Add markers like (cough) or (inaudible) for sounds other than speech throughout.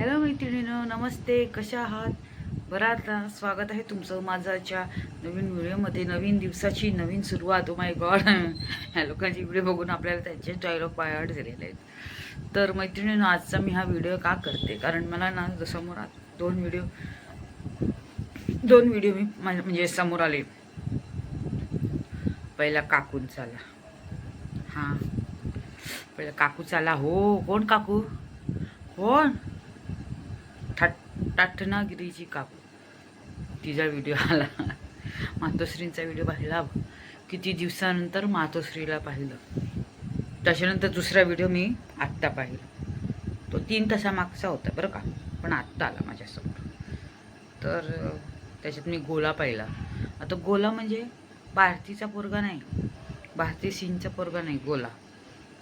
Hello मैत्रिणीनं नमस्ते कशा आहात? बरं आता स्वागत आहे तुमचं माझाच्या नवीन व्हिडिओमध्ये नवीन दिवसाची नवीन सुरुवात. ओ माय गॉड ह्या लोकांची व्हिडिओ बघून आपल्याला त्यांचे डायलॉग पायआट झालेले आहेत. तर मैत्रिणीनं आजचा मी हा व्हिडिओ का करते? कारण मला ना समोर दोन व्हिडिओ दोन व्हिडिओ मी म्हणजे समोर आले. पहिला काकूंचा आला हां. पहिला काकूचा आला हो कोण काकू? कोण? ठाट टाटनागिरीची काकू तिचा व्हिडिओ आला. मातोश्रींचा व्हिडिओ पाहिला. किती दिवसानंतर मातोश्रीला पाहिलं. त्याच्यानंतर दुसरा व्हिडिओ मी आत्ता पाहिला. तो तीन तासामागचा होता बरं का. पण आत्ता आला माझ्यासमोर. तर त्याच्यात मी गोला पाहिला. आता गोला म्हणजे भारतीचा पोरगा नाही. भारती सिंगचा पोरगा नाही गोला.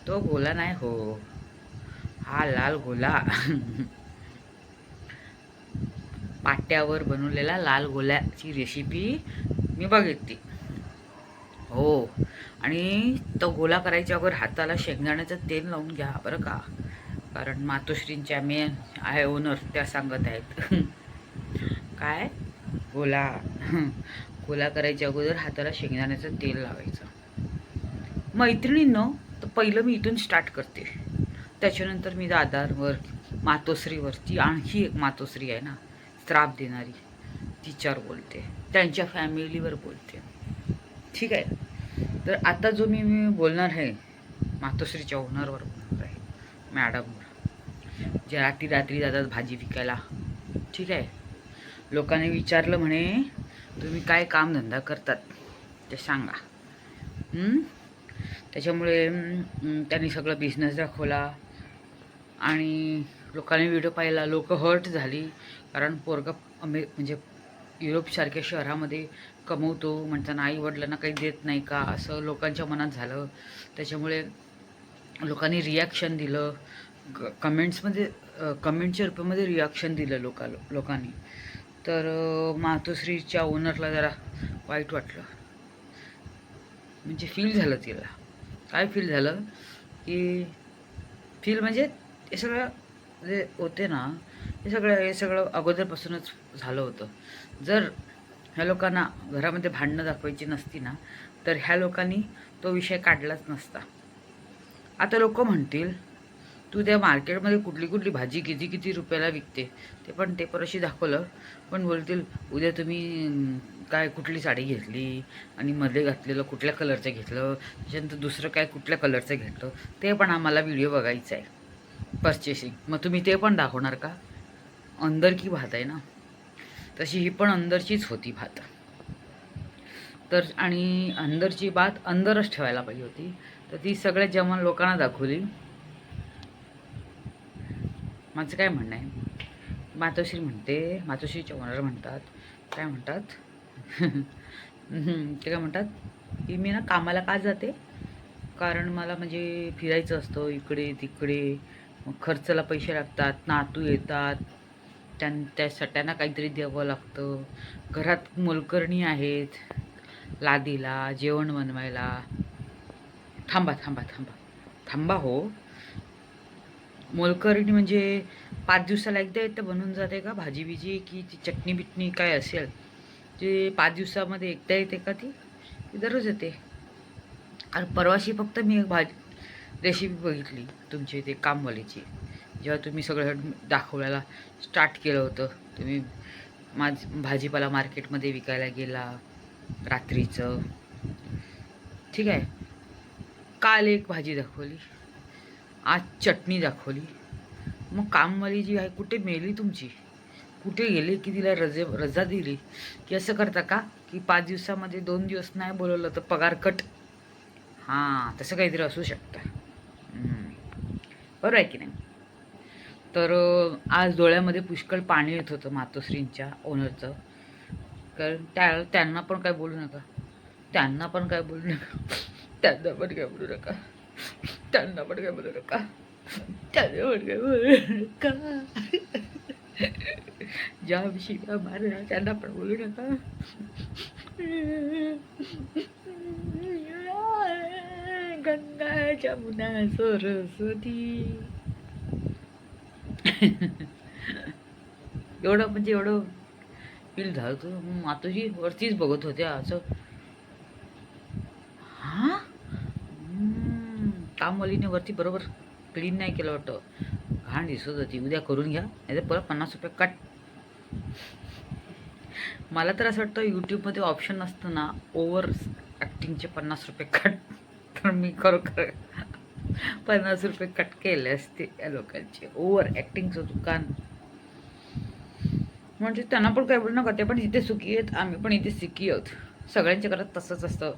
तो गोला नाही हो. हा लाल गोला. (laughs) पाट्यावर बनवलेला लाल गोल्याची रेसिपी मी बघितली. हो. आणि तो गोला करायच्या अगोदर हाताला शेंगदाण्याचं तेल लावून घ्या बरं का. कारण मातोश्रींच्या मेन आहे ओनर त्या सांगत आहेत. काय? गोला. गोला करायच्या अगोदर हाताला शेंगदाण्याचं तेल लावायचं. मैत्रिणीनं तर पहिलं मी इथून स्टार्ट करते. त्याच्यानंतर मी दादांवर मातोश्रीवरती आणखी एक मातोश्री आहे ना. त्राप देणारी तिच्यावर बोलते. त्यांच्या फॅमिलीवर बोलते. ठीक आहे? तर आता जो मी मी बोलणार आहे मातोश्रीच्या ओनरवर बोलणार आहे मॅडमवर जे रात्री रात्री जातात भाजी विकायला. ठीक आहे? लोकांनी विचारलं म्हणे तुम्ही काय कामधंदा करतात? ते सांगा. त्याच्यामुळे त्यांनी सगळं बिझनेस दाखवला. आणि लोकांनी व्हिडिओ पाहिला. लोक हर्ट झाली. कारण पोरगा अमे म्हणजे युरोपसारख्या शहरामध्ये कमवतो म्हणताना आई वडिलांना काही देत नाही का? असं लोकांच्या मनात झालं. त्याच्यामुळे लोकांनी रिॲक्शन दिलं. ग कमेंट्समध्ये कमेंटच्या रूपामध्ये रिॲक्शन दिलं लोका लोकांनी. तर मातोश्रीच्या ओनरला जरा वाईट वाटलं. म्हणजे फील झालं तिला. काय फील झालं? की फील म्हणजे हे सगळं जे होते ना हे सगळं हे सगळं अगोदरपासूनच झालं होतं. जर ह्या लोकांना घरामध्ये भांडणं दाखवायची नसती ना तर ह्या लोकांनी तो विषय काढलाच नसता. आता लोक म्हणतील तू त्या मार्केटमध्ये कुठली कुठली भाजी किती किती रुपयाला विकते? ते पण ते परशी दाखवलं. पण बोलतील उद्या तुम्ही काय कुठली साडी घेतली आणि मध्ये घातलेलं कुठल्या कलरचं घेतलं? त्याच्यानंतर दुसरं काय कुठल्या कलरचं घेतलं? ते पण आम्हाला व्हिडिओ बघायचा आहे. परचेसिंग मग तुम्ही ते पण दाखवणार का? अंदर की भात आहे ना तशी ही पण अंदरचीच होती भात. तर आणि अंदरची भात अंदरच ठेवायला पाहिजे होती. तर ती सगळ्या जेवण लोकांना दाखवली. माझं काय म्हणणं आहे? मातोश्री म्हणते मातोश्रीच्या ओनर म्हणतात. काय म्हणतात? (laughs) ते काय म्हणतात? की मी ना कामाला का जाते? कारण मला म्हणजे फिरायचं असतं इकडे तिकडे. मग खर्चाला पैसे लागतात नातू येतात. त्यां त्या सट्यांना काहीतरी द्यावं लागतं. घरात मोलकरणी आहेत. लादीला जेवण बनवायला. थांबा थांबा थांबा. थांबा हो. मोलकरणी म्हणजे पाच दिवसाला एकदा येतं बनून जाते का? भाजी बिजी की ती चटणी बिटणी काय असेल? ते पाच दिवसामध्ये एकदा येते का ती? दररोज येते. आणि परवाशी फक्त मी एक भाजी रेसिपी बघितली तुमची ते कामवालीची. जेव्हा तुम्ही सगळं दाखवायला स्टार्ट केलं होतं तुम्ही माझ भाजीपाला मार्केटमध्ये विकायला गेला रात्रीचं. ठीक आहे. काल एक भाजी दाखवली. आज चटणी दाखवली. मग कामवाली जी आहे कुठे मेली तुमची? कुठे गेली की तिला रजे रजा दिली? की असं करता का? की पाच दिवसामध्ये दोन दिवस नाही बोलवलं तर पगार कट? हां तसं काहीतरी असू शकतं. बरं बरोबर आहे की नाही? तर आज डोळ्यामध्ये पुष्कळ पाणी येत होतं मातोश्रींच्या ओनरचं. कारण त्या त्यांना पण काय बोलू नका. त्यांना पण काय बोलू नका. त्यांना पण काय बोलू नका. त्यांना पण काय बोलू नका. त्यांना पण काय बोलू नका. ज्या शिका मारला त्यांना पण बोलू नका. गंगा जमुना सरस्वती. (laughs) एवढं म्हणजे एवढं फील झालं होतं. मग वरतीच बघत होत्या असं. हा? कामवालीने वरती बरोबर क्लीन नाही केलं वाटतं. घाण दिसत होती. उद्या करून घ्या. नाही तर परत पन्नास रुपये कट. मला तर असं वाटतं यूट्यूबमध्ये ऑप्शन असतं ना ओव्हर ॲक्टिंगचे पन्नास रुपये कट. तर मी खरोखर पन्नास रुपये कट केले असते या लोकांचे. ओव्हर ॲक्टिंगचं दुकान. म्हणजे त्यांना पण काय बोलू नका ते पण इथे सुखी आहेत आम्ही पण इथे सुखी आहोत. सगळ्यांच्या घरात तसंच असतं.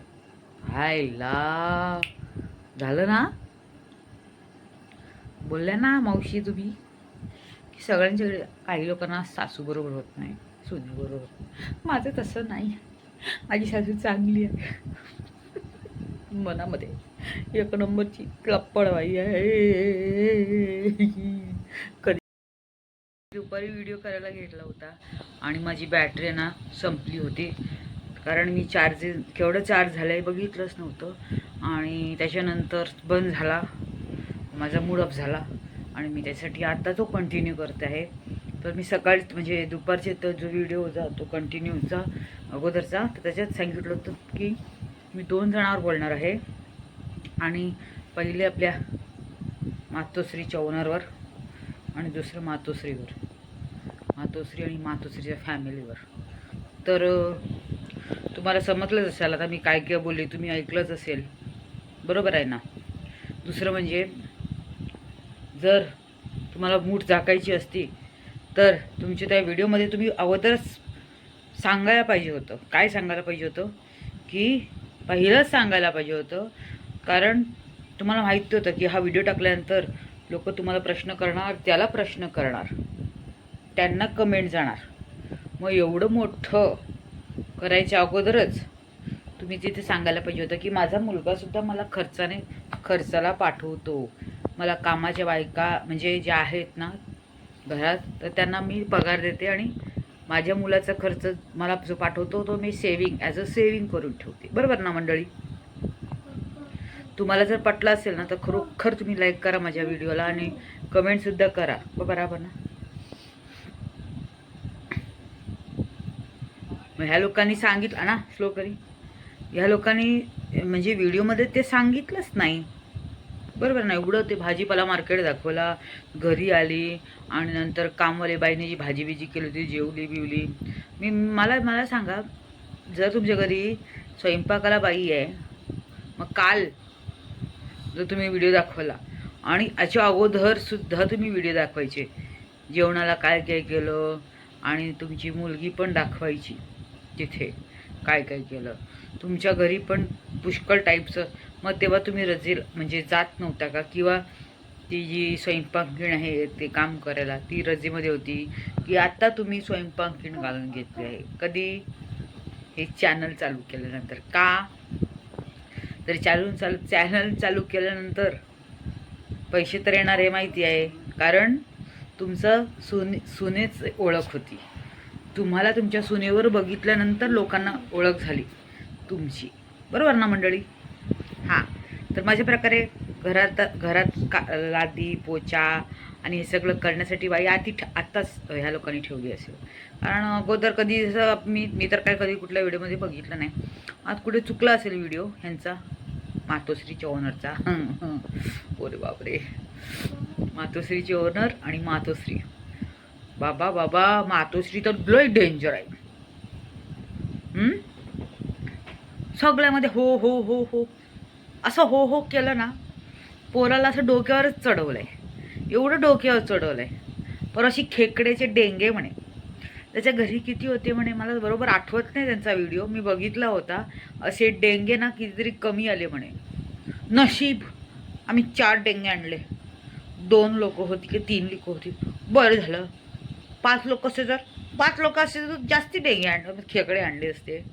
हायला झालं ना? बोलल्या ना मावशी तुम्ही? की सगळ्यांच्याकडे काही लोकांना सासू बरोबर होत नाही सुनी बरोबर माझं तसं नाही. माझी सासू चांगली आहे. मनामध्ये. एक नंबरची क्लप्पडवाई आहे. कधी दुपारी व्हिडिओ करायला घेतला होता आणि माझी बॅटरी ना संपली होती. कारण मी चार्जिंग केवढं चार्ज झालं आहे बघितलंच नव्हतं. आणि त्याच्यानंतर बंद झाला. माझा मूड अप झाला. आणि मी त्यासाठी आता तो कंटिन्यू करत आहे. तर मी सकाळी म्हणजे दुपारचे तर जो व्हिडिओ होता तो कंटिन्यूचा अगोदरचा. तर त्याच्यात सांगितलं होतं की मी दोन जणांवर बोलणार आहे. आणि पहिले आपल्या मातोश्री ओनरवर आणि दुसरं मातोश्रीवर. मातोश्री आणि मातोश्रीच्या फॅमिलीवर. तर तुम्हाला समजलंच असेल आता मी काय काय बोलले तुम्ही ऐकलंच असेल. बरोबर आहे ना? दुसरं म्हणजे जर तुम्हाला मूठ झाकायची असती तर तुमच्या त्या व्हिडिओमध्ये तुम्ही अगोदरच सांगायला पाहिजे होतं. काय सांगायला पाहिजे होतं? की पहिलंच सांगायला पाहिजे होतं. कारण तुम्हाला माहिती होतं की हा व्हिडिओ टाकल्यानंतर लोक तुम्हाला प्रश्न करणार त्याला प्रश्न करणार. त्यांना कमेंट जाणार. मग एवढं मोठं करायच्या अगोदरच तुम्ही तिथे सांगायला पाहिजे होतं की माझा मुलगासुद्धा मला खर्चाने खर्चाला पाठवतो. मला कामाच्या बायका म्हणजे ज्या आहेत ना घरात तर त्यांना मी पगार देते आणि माझ्या मुलाचा खर्च मला जो पाठवतो तो मी सेविंग ॲज अ सेविंग करून ठेवते. बरोबर ना मंडळी? तुम्हाला जर पटलं असेल ना तर खरोखर तुम्ही लाईक करा माझ्या व्हिडिओला आणि कमेंटसुद्धा करा. हो, ब- बरोबर ना? मग ह्या लोकांनी सांगितलं ना स्लो करी. ह्या लोकांनी म्हणजे व्हिडिओमध्ये ते सांगितलंच नाही. बरोबर ना एवढं ते भाजीपाला मार्केट दाखवला घरी आली आणि नंतर कामवाले बाईने जी भाजी बिजी केली होती जेवली बिवली. मी मला मला सांगा जर तुमच्या घरी स्वयंपाकाला बाई आहे मग काल जर तुम्ही व्हिडिओ दाखवला आणि याच्या अगोदरसुद्धा तुम्ही व्हिडिओ दाखवायचे जेवणाला काय काय केलं आणि तुमची मुलगी पण दाखवायची तिथे काय काय केलं. तुमच्या घरी पण पुष्कळ टाईपचं मग तेव्हा तुम्ही रजेल म्हणजे जात नव्हता का? किंवा ती जी स्वयंपाकीण आहे ते काम करायला ती रजेमध्ये होती? की आत्ता तुम्ही स्वयंपाकीण घालून घेतली आहे? कधी हे चॅनल चालू केल्यानंतर? का? तर चालून चालू चॅनल चालू केल्यानंतर पैसे तर येणार हे माहिती आहे. कारण तुमचं सुने सुनेच ओळख होती. तुम्हाला तुमच्या सुनेवर बघितल्यानंतर लोकांना ओळख झाली. तुमची. बरोबर ना मंडळी? हां. तर माझ्या प्रकारे घरात घरात का लादी पोचा आणि हे सगळं करण्यासाठी बाई आधी ठ- आत्ताच ह्या लोकांनी ठेवली असेल. कारण अगोदर कधी असं मी मी तर काय कधी कुठल्या व्हिडिओमध्ये बघितलं नाही. आज कुठे चुकला असेल व्हिडिओ ह्यांचा? मातोश्रीच्या ओनरचा. (laughs) ओरे बापरे. मातोश्रीचे ओनर आणि मातोश्री. बाबा बाबा मातोश्री तर लय डेंजर आहे. सगळ्यामध्ये हो हो हो हो. असं हो हो केलं ना पोराला असं डोक्यावरच चढवलं आहे एवढं डोक्यावर चढवलं आहे पर अशी खेकड्याचे डेंगे म्हणे. त्याच्या घरी किती होते म्हणे मला बरोबर आठवत नाही त्यांचा व्हिडिओ. मी बघितला होता. असे डेंगे ना कितीतरी कमी आले म्हणे. नशीब. आम्ही चार डेंगे आणले. दोन लोक होती की तीन लोक होती. बरं झालं. पाच लोक असे जर? पाच लोक असे तर जास्ती डेंगे आण खेकडे आणले असते.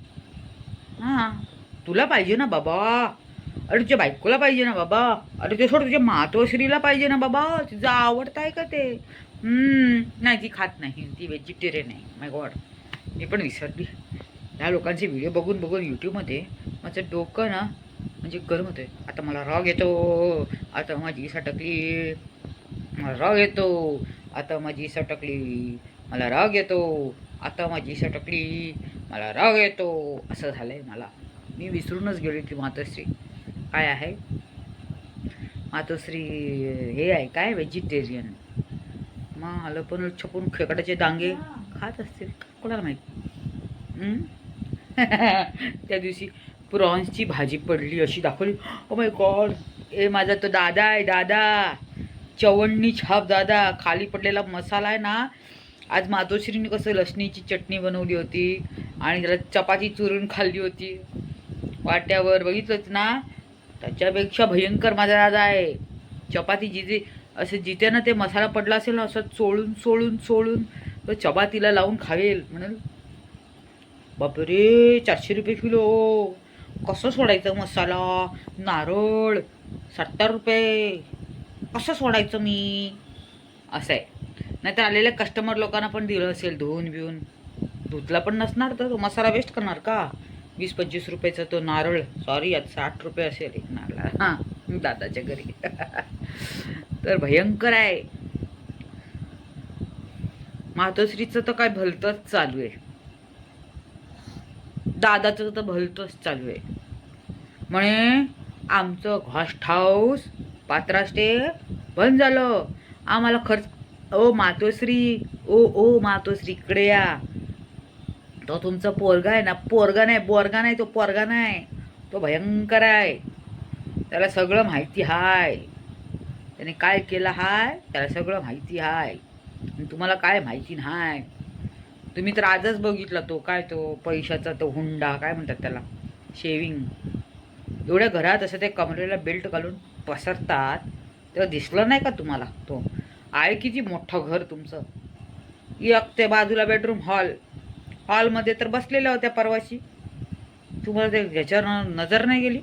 हां. तुला पाहिजे ना बाबा. अरे तुझ्या बायकोला पाहिजे ना बाबा. अरे ते सोड तुझ्या मातोश्रीला पाहिजे ना बाबा. तिचं आवडतं आहे का ते? नाही ती खात नाही. ती व्हेजिटेरियन आहे. माय गॉड मी पण विसरली. ह्या लोकांचे व्हिडिओ बघून बघून यूट्यूबमध्ये माझं डोकं ना म्हणजे गरम होतं आता मला राग येतो. आता माझी सटकली मला राग येतो. आता माझी सटकली मला राग येतो. आता माझी सटकली मला राग येतो. असं झालं आहे मला. मी विसरूनच गेलो की मातोश्री. काय आहे? मातोश्री हे आहे काय? व्हेजिटेरियन मग आलं पण छपून खेकड्याचे डांगे खात असतील कोणाला माहीत? (laughs) त्या दिवशी प्रॉन्सची भाजी पडली अशी दाखवली. ओ माय गॉड ए माझा तो दादा आहे दादा. चवणनी छाप दादा. खाली पडलेला मसाला आहे ना. आज मातोश्रीने कसं लसणीची चटणी बनवली होती आणि त्याला चपाती चुरून खाल्ली होती. वाट्यावर बघितलंच ना? त्याच्यापेक्षा भयंकर माझा राजा आहे. चपाती जिथे असं जिथे ना ते मसाला पडला असेल ना असं चोळून चोळून चोळून तो चपातीला लावून खावेल. म्हणून बापरे चारशे रुपये किलो. कसं सोडायचं मसाला? नारळ सत्तर रुपये. कसं सोडायचं मी? असं आहे. नाहीतर आलेल्या कस्टमर लोकांना पण दिलं असेल धुवून बिवून. धुतला पण नसणार तर तो मसाला वेस्ट करणार का? वीस पंचवीस रुपयाचा तो नारळ. सॉरी आज साठ रुपये असेल एक नारळा हां दादाच्या घरी. (laughs) तर भयंकर आहे. मातोश्रीचं तर काय भलतंच चालू आहे. दादाचं तर भलतंच चालू आहे. म्हणे आमचं घॉस्ट हाऊस पात्रास्टे बंद झालं. आम्हाला खर्च ओ मातोश्री ओ ओ मातोश्री इकडे या. तो तुमचा पोरगा आहे ना पोरगा नाही बोरगा नाही तो पोरगा नाही. तो भयंकर आहे. त्याला सगळं माहिती हाय. त्याने काय केलं हाय त्याला सगळं माहिती हाय. आणि तुम्हाला काय माहिती नाही. तुम्ही तर आजच बघितला तो काय तो पैशाचा तो हुंडा काय म्हणतात त्याला? शेविंग. एवढ्या घरात असं ते कमरेला बेल्ट घालून पसरतात. तेव्हा दिसलं नाही का तुम्हाला तो? आहे किती मोठं घर तुमचं? एक ते बाजूला बेडरूम हॉल हॉलमध्ये तर बसलेल्या होत्या परवाशी. तुम्हाला ते ह्याच्यावर नजर नाही गेली?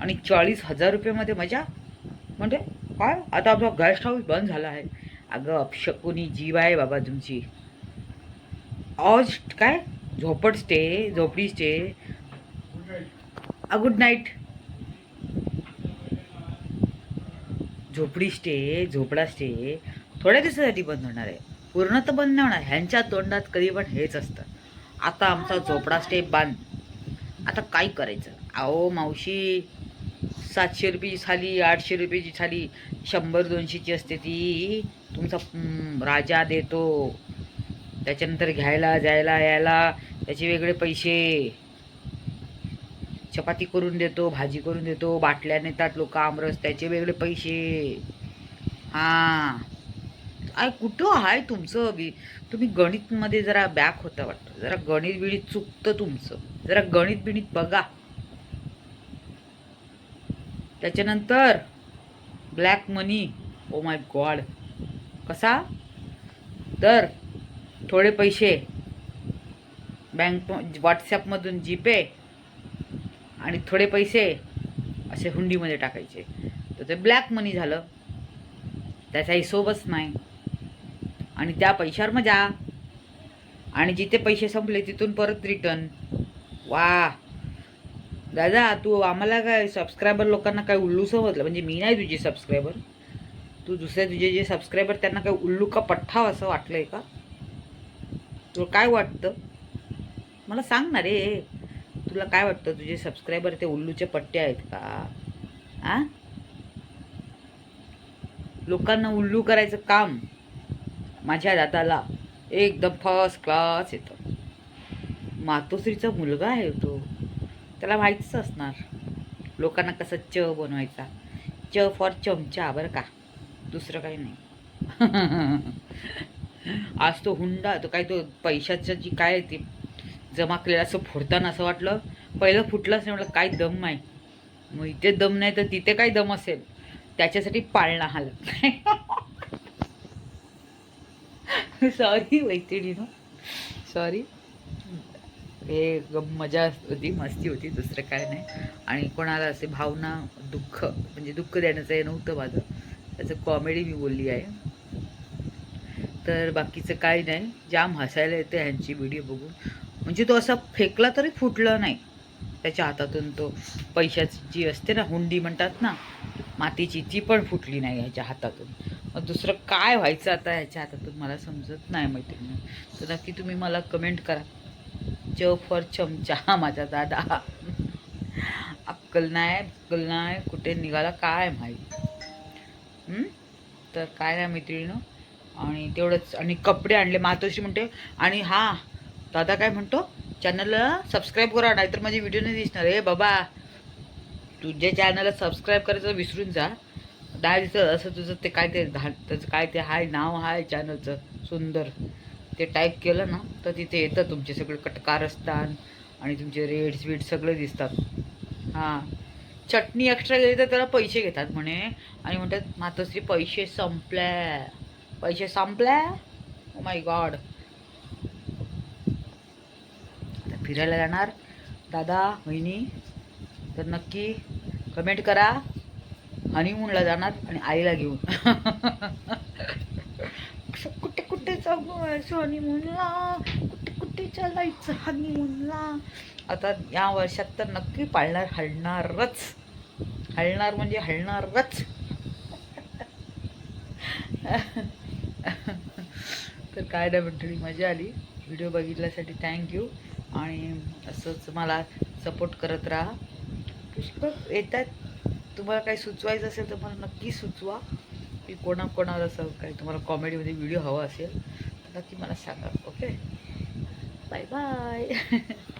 आणि चाळीस हजार रुपयेमध्ये मजा? म्हणजे काय? आता आपला गेस्ट हाऊस बंद झाला आहे. अगं अपशकुनी जीव आहे बाबा तुमची. ऑज काय? झोपड स्टे झोपडी स्टे गुड नाईट झोपडी स्टे झोपडा स्टे थोड्या दिवसासाठी बंद होणार आहे. पूर्ण तर बंद नाही होणार. ह्यांच्या तोंडात कधी पण हेच असतं. आता आमचा झोपडा स्टेप बांध आता काय करायचं? अहो मावशी सातशे रुपयेची थाली आठशे रुपयाची थाली शंभर दोनशेची असते ती. तुमचा राजा देतो. त्याच्यानंतर घ्यायला जायला यायला त्याचे वेगळे पैसे. चपाती करून देतो भाजी करून देतो बाटल्या नेतात लोक आमरस त्याचे वेगळे पैसे. हां. आय कुठं आहे तुमचं बी? तुम्ही गणितमध्ये जरा बॅक होता वाटतं. जरा गणित बिणित चुकतं तुमचं. जरा गणित बिणित बघा. त्याच्यानंतर black money oh my God कसा? तर थोडे पैसे. बँक व्हॉट्सॲपमधून जीपे आणि थोडे पैसे असे हुंडीमध्ये टाकायचे. तर ते ब्लॅक मनी झालं. त्याचा हिशोबच नाही. आणि त्या पैशावर मजा आणि जिथे पैसे संपले तिथून परत रिटर्न वा. दादा तू आम्हाला काय सबस्क्रायबर लोकांना काय उल्लू समजलं? म्हणजे मी नाही तुझी सबस्क्रायबर तू दुसरे तुझे जे सबस्क्रायबर त्यांना काय उल्लू का पठ्ठाव असं वाटलं आहे का? तुला काय वाटतं? मला सांग ना रे. तुला काय वाटतं? तुझे सबस्क्रायबर ते उल्लूचे पट्टे आहेत का? आ? लोकांना उल्लू करायचं काम. माझ्या दादाला एकदम फर्स्ट क्लास येतं. मातोश्रीचा मुलगा आहे तो. त्याला माहितीच असणार. लोकांना कसं च बनवायचा. च फॉर चमचा बरं का? दुसरं काही नाही. (laughs) आज तो हुंडा तो काय तो पैशाचं जी काय ती जमा केलेलं असं फोडताना असं वाटलं. पहिलं फुटलंच नाही म्हटलं काय दम नाही. मग इथे दम नाही तर तिथे काय दम असेल? त्याच्यासाठी पाळणा हालत. नाही (laughs) सॉरी मैत्रिणीनं सॉरी हे मजा होती मस्ती होती दुसरं काय नाही. आणि कोणाला असे भावना दुःख म्हणजे दुःख देण्याचं हे नव्हतं माझं. त्याचं कॉमेडी मी बोलली आहे. तर बाकीचं काही नाही. जाम हसायला येतं ह्यांची व्हिडिओ बघून. म्हणजे तो असा फेकला तरी फुटला नाही. त्याच्या हातातून तो पैशाची जी असते ना हुंडी म्हणतात ना मातीची ती पण फुटली नाही ह्याच्या हातातून. दुसरं काय व्हायचं आता ह्याच्या हातातून मला समजत नाही मैत्रिणी. तर नक्की तुम्ही मला कमेंट करा. च फॉर चमचा माझा दादा. अक्कल नाही अक्कल नाही कुठे निघाला काय माहीत. तर काय नाही मैत्रिणीनं. आणि तेवढंच आणि कपडे आणले. मातोशी म्हणते आणि हा दादा काय म्हणतो? चॅनलला सबस्क्राईब करा नाहीतर माझे व्हिडिओ नाही दिसणार. हे बाबा तुझ्या चॅनलला सबस्क्राईब करायचं विसरून जा. नाही असं तुझं ते काय ते धा त्याचं काय ते हाय नाव हाय चॅनलचं सुंदर. ते टाईप केलं ना तर तिथे येतं तुमचे सगळे कटकार असतात आणि तुमचे रेड्स बीट सगळे दिसतात. हां. चटणी एक्स्ट्रा गेली तर त्याला पैसे घेतात म्हणे. आणि म्हणतात मातोश्री पैसे संपल्या पैसे संपल्या माय गॉड आता फिरायला जाणार. दादा बहिणी तर नक्की कमेंट करा. हनीमूनला जाणार आणि आईला घेऊन. कुठे कुठे जाऊ हनीमूनला कुठे कुठे चालायचं हनीमूनला आता या वर्षात तर नक्की पाळणार हलणारच. हलणार म्हणजे हलणारच. तर काय नाही मंडळी मजा आली. व्हिडिओ बघितल्यासाठी थँक्यू आणि असंच मला सपोर्ट करत राहा. पुष्कळ येतात. तुम्हाला काही सुचवायचं असेल तर मला नक्की सुचवा. की कोणाकोणाला असं काही तुम्हाला कॉमेडीमध्ये व्हिडिओ हवा असेल तर नक्की मला सांगा ओके? Bye bye. (laughs)